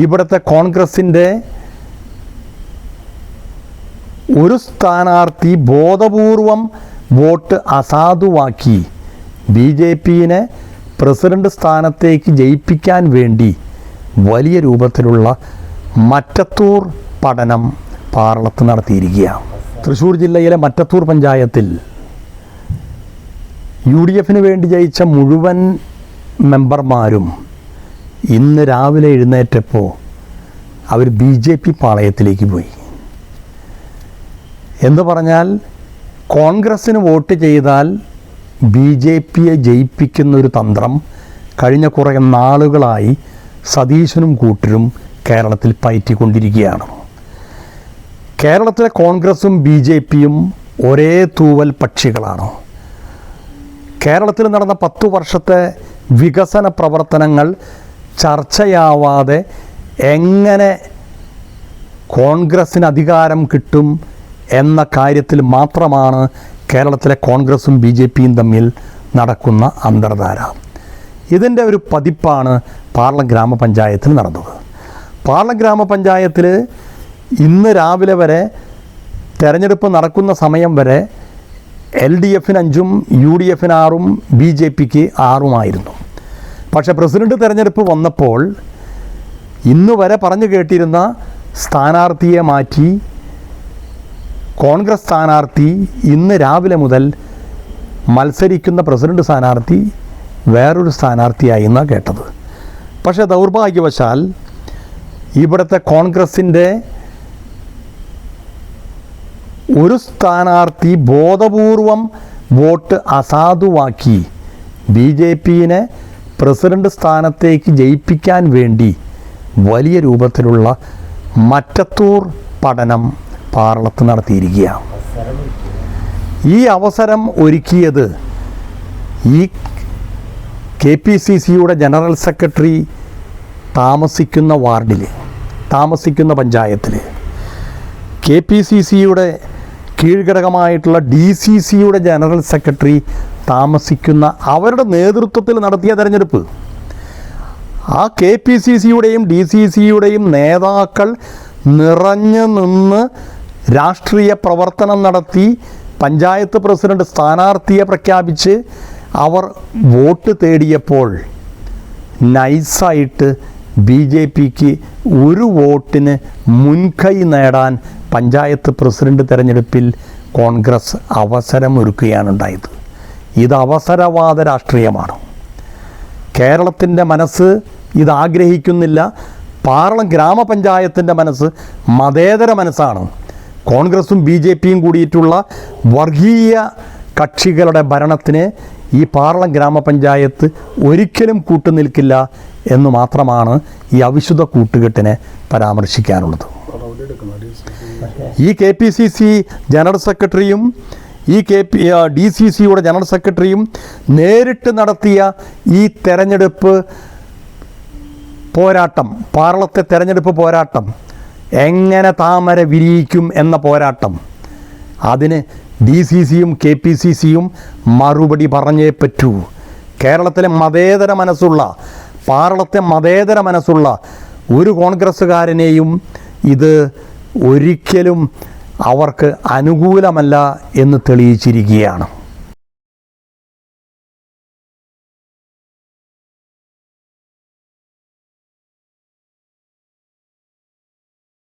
ഇവിടുത്തെ കോൺഗ്രസിന്റെ ഒരു സ്ഥാനാർത്ഥി ബോധപൂർവം വോട്ട് അസാധുവാക്കി ബി ജെ പിയിനെ പ്രസിഡന്റ് സ്ഥാനത്തേക്ക് ജയിപ്പിക്കാൻ വേണ്ടി വലിയ രൂപത്തിലുള്ള മറ്റത്തൂർ പഠനം പാർലത്ത് നടത്തിയിരിക്കുകയാണ്. തൃശ്ശൂർ ജില്ലയിലെ മറ്റത്തൂർ പഞ്ചായത്തിൽ യു ഡി എഫിന് വേണ്ടി ജയിച്ച മുഴുവൻ മെമ്പർമാരും ഇന്ന് രാവിലെ എഴുന്നേറ്റപ്പോൾ അവർ ബി ജെ പി പാളയത്തിലേക്ക് പോയി. എന്ന് പറഞ്ഞാൽ കോൺഗ്രസ്സിന് വോട്ട് ചെയ്താൽ ബി ജെ പിയെ ജയിപ്പിക്കുന്ന ഒരു തന്ത്രം കഴിഞ്ഞ കുറേ നാളുകളായി സതീശനും കൂട്ടരും കേരളത്തിൽ പയറ്റിക്കൊണ്ടിരിക്കുകയാണ്. കേരളത്തിലെ കോൺഗ്രസും ബി ജെ പിയും ഒരേ തൂവൽ പക്ഷികളാണ്. കേരളത്തിൽ നടന്ന പത്തു വർഷത്തെ വികസന പ്രവർത്തനങ്ങൾ ചർച്ചയാവാതെ എങ്ങനെ കോൺഗ്രസ്സിന് അധികാരം കിട്ടും എന്ന കാര്യത്തിൽ മാത്രമാണ് കേരളത്തിലെ കോൺഗ്രസും ബി ജെ പിയും തമ്മിൽ നടക്കുന്ന അന്തർധാര. ഇതിന്റെ ഒരു പതിപ്പാണ് പാർലം ഗ്രാമപഞ്ചായത്തിൽ നടന്നത്. പാർലം ഗ്രാമപഞ്ചായത്തിൽ ഇന്ന് രാവിലെ വരെ തെരഞ്ഞെടുപ്പ് നടക്കുന്ന സമയം വരെ എൽ ഡി എഫിന് അഞ്ചും യു ഡി എഫിന് ആറും ബി ജെ പിക്ക് ആറുമായിരുന്നു. പക്ഷേ പ്രസിഡന്റ് തെരഞ്ഞെടുപ്പ് വന്നപ്പോൾ ഇന്ന് വരെ പറഞ്ഞു കേട്ടിരുന്ന സ്ഥാനാർത്ഥിയെ മാറ്റി കോൺഗ്രസ് സ്ഥാനാർത്ഥി ഇന്ന് രാവിലെ മുതൽ മത്സരിക്കുന്ന പ്രസിഡന്റ് സ്ഥാനാർത്ഥി വേറൊരു സ്ഥാനാർത്ഥിയായി എന്നാണ് കേട്ടത്. പക്ഷേ ദൗർഭാഗ്യവശാൽ ഇവിടുത്തെ കോൺഗ്രസിന്റെ ഒരു സ്ഥാനാർത്ഥി ബോധപൂർവം വോട്ട് അസാധുവാക്കി ബി ജെ പിനെ പ്രസിഡന്റ് സ്ഥാനത്തേക്ക് ജയിപ്പിക്കാൻ വേണ്ടി വലിയ രൂപത്തിലുള്ള മറ്റത്തൂർ പഠനം പാർലത്ത് നടത്തിയിരിക്കുകയാണ്. ഈ അവസരം ഒരുക്കിയത് ഈ കെ പി സി സിയുടെ ജനറൽ സെക്രട്ടറി താമസിക്കുന്ന വാർഡിൽ താമസിക്കുന്ന പഞ്ചായത്തിൽ കെ പി സി സിയുടെ കീഴ്ഘടകമായിട്ടുള്ള ഡി സി സിയുടെ ജനറൽ സെക്രട്ടറി താമസിക്കുന്ന അവരുടെ നേതൃത്വത്തിൽ നടത്തിയ തെരഞ്ഞെടുപ്പ്. ആ കെ പി സി സിയുടെയും ഡി സി സിയുടെയും നേതാക്കൾ നിറഞ്ഞു നിന്ന് രാഷ്ട്രീയ പ്രവർത്തനം നടത്തി പഞ്ചായത്ത് പ്രസിഡന്റ് സ്ഥാനാർത്ഥിയെ പ്രഖ്യാപിച്ച് അവർ വോട്ട് തേടിയപ്പോൾ നൈസായിട്ട് ബി ജെ പിക്ക് ഒരു വോട്ടിന് മുൻകൈ നേടാൻ പഞ്ചായത്ത് പ്രസിഡന്റ് തെരഞ്ഞെടുപ്പിൽ കോൺഗ്രസ് അവസരമൊരുക്കുകയാണുണ്ടായത്. ഇത് അവസരവാദ രാഷ്ട്രീയമാണ്. കേരളത്തിന്റെ മനസ്സ് ഇതാഗ്രഹിക്കുന്നില്ല. പാർലം ഗ്രാമപഞ്ചായത്തിന്റെ മനസ്സ് മതേതര മനസ്സാണ്. കോൺഗ്രസും ബി ജെ പിയും കൂടിയിട്ടുള്ള വർഗീയ കക്ഷികളുടെ ഭരണത്തിന് ഈ പാർളം ഗ്രാമപഞ്ചായത്ത് ഒരിക്കലും കൂട്ടുനിൽക്കില്ല എന്ന് മാത്രമാണ് ഈ അവിശുദ്ധ കൂട്ടുകെട്ടിനെ പരാമർശിക്കാനുള്ളത്. ഈ K P C C general സെക്രട്ടറിയും ഈ കെ പി ഡി സി സിയുടെ ജനറൽ സെക്രട്ടറിയും നേരിട്ട് നടത്തിയ ഈ തെരഞ്ഞെടുപ്പ് പോരാട്ടം പാർലത്തെ തെരഞ്ഞെടുപ്പ് പോരാട്ടം എങ്ങനെ താമര വിരിയിക്കും എന്ന പോരാട്ടം അതിന് ഡി സി സിയും കെ പി സി സിയും മറുപടി പറഞ്ഞേ പറ്റൂ. കേരളത്തിലെ മതേതര മനസ്സുള്ള പാർലത്തെ മതേതര മനസ്സുള്ള ഒരു കോൺഗ്രസ്സുകാരനെയും ഇത് ഒരിക്കലും അവർക്ക് അനുകൂലമല്ല എന്ന് തെളിയിച്ചിരിക്കുകയാണ്.